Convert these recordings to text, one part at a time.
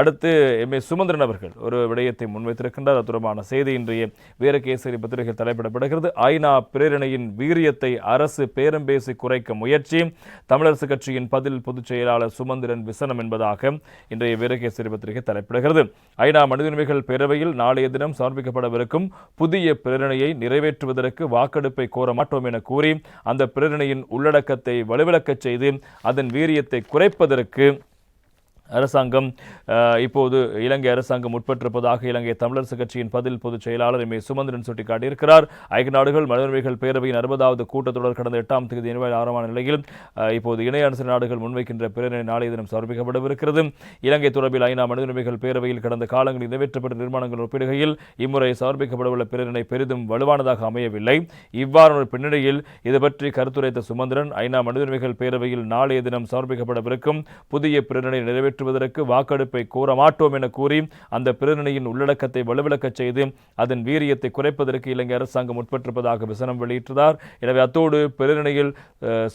அடுத்து M A Sumanthiran அவர்கள் ஒரு விடயத்தை முன்வைத்திருக்கின்றார். அது தொடர்பான செய்தி இன்றைய வீரகேசரி பத்திரிகை தலைப்பிடப்படுகிறது. ஐநா பிரேரணையின் வீரியத்தை அரசு பேரம் பேசி குறைக்க முயற்சி. தமிழரசு கட்சியின் பதில் பொதுச் செயலாளர் சுமந்திரன் விசனம் என்பதாக இன்றைய வீரகேசரி பத்திரிகை தலைப்பிடுகிறது. ஐநா மனித உரிமைகள் பேரவையில் நாளைய தினம் சமர்ப்பிக்கப்படவிருக்கும் புதிய பிரேரணையை நிறைவேற்றுவதற்கு வாக்கெடுப்பை கோர மாட்டோம் என கூறி அந்த பிரேரணையின் உள்ளடக்கத்தை வலுவிழக்கச் செய்து அதன் வீரியத்தை குறைப்பதற்கு அரசாங்கம் இப்போது இலங்கை அரசாங்கம் உட்பட்டிருப்பதாக இலங்கை தமிழரசு கட்சியின் பதில் பொதுச் செயலாளர் எம் ஏ சுமந்திரன் சுட்டிக்காட்டியிருக்கிறார். ஐக்கிய நாடுகள் மனித பேரவையின் அறுபதாவது கூட்டத்தொடர் கடந்த எட்டாம் தேதி நிர்வாக ஆரம்பமான நிலையில் இப்போது இணைய அரசு நாடுகள் முன்வைக்கின்ற பிரேரணை நாளைய தினம் சமர்ப்பிக்கப்படவிருக்கிறது. இலங்கை தொடர்பில் ஐநா மனிதரிமைகள் பேரவையில் கடந்த காலங்களில் நிறைவேற்றப்பட்ட நிர்மாணங்கள் ஒப்பிடுகையில் இம்முறை சமர்ப்பிக்கப்படவுள்ள பிரேரணை பெரிதும் வலுவானதாக அமையவில்லை. இவ்வாறான ஒரு பின்னணியில் இது பற்றி கருத்துரைத்த சுமந்திரன் ஐநா மனிதரிமைகள் பேரவையில் நாளைய தினம் சமர்ப்பிக்கப்படவிருக்கும் புதிய பிரேரணை நிறைவேற்றுவதற்கு வாக்கெடுப்பை கோர மாட்டோம் என கூறி அந்த பிரேரணையின் உள்ளடக்கத்தை வலுவிழக்கச் செய்து அதன் வீரியத்தை குறைப்பதற்கு இலங்கை அரசாங்கம் முற்பட்டிருப்பதாக விசனம் வெளியிட்டார் எனவே அத்தோடு பிரேரணையில்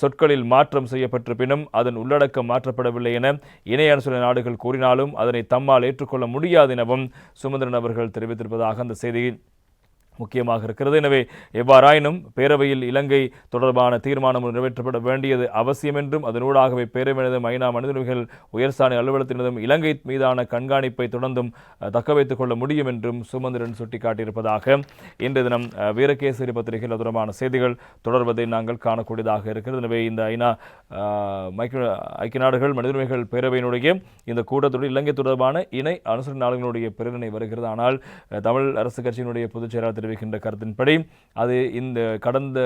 சொற்களில் மாற்றம் செய்யப்பட்டிருப்பினும் அதன் உள்ளடக்கம் மாற்றப்படவில்லை என இணையான அரசு நாடுகள் கூறினாலும் அதனை தம்மால் ஏற்றுக்கொள்ள முடியாது எனவும் சுமந்திரன் அவர்கள் தெரிவித்திருப்பதாக அந்த செய்தியில் முக்கியமாக இருக்கிறது. எனவே எவ்வாறாயினும் பேரவையில் இலங்கை தொடர்பான தீர்மானம் நிறைவேற்றப்பட வேண்டியது அவசியம் என்றும் அதனூடாகவே பேரவையினதும் ஐநா மனிதர்கள் உரிமைகள் அலுவலகத்தினதும் இலங்கை மீதான கண்காணிப்பை தொடர்ந்தும் தக்க வைத்துக் கொள்ள முடியும் என்றும் சுமந்திரன் சுட்டிக்காட்டியிருப்பதாக இன்று தினம் வீரகேசரி பத்திரிகையில் தொடர்பான செய்திகள் தொடர்வதை நாங்கள் காணக்கூடியதாக இருக்கிறது. எனவே இந்த ஐநா ஐக்கிய ஐக்கிய நாடுகள் மனித உரிமைகள் பேரவையினுடைய இந்த கூட்டத்துடன் இலங்கை தொடர்பான இணை அனுசரணை நாடுகளுடைய பிரேரணை வருகிறது. ஆனால் தமிழ் அரசு கட்சியினுடைய பொதுச் செயலாளர் தெரிவிக்கின்ற கருத்தின்படி அது இந்த கடந்த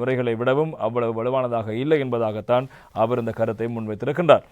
முறைகளை விடவும் அவ்வளவு வலுவானதாக இல்லை என்பதாகத்தான் அவர் இந்த கருத்தை முன்வைத்திருக்கின்றார்.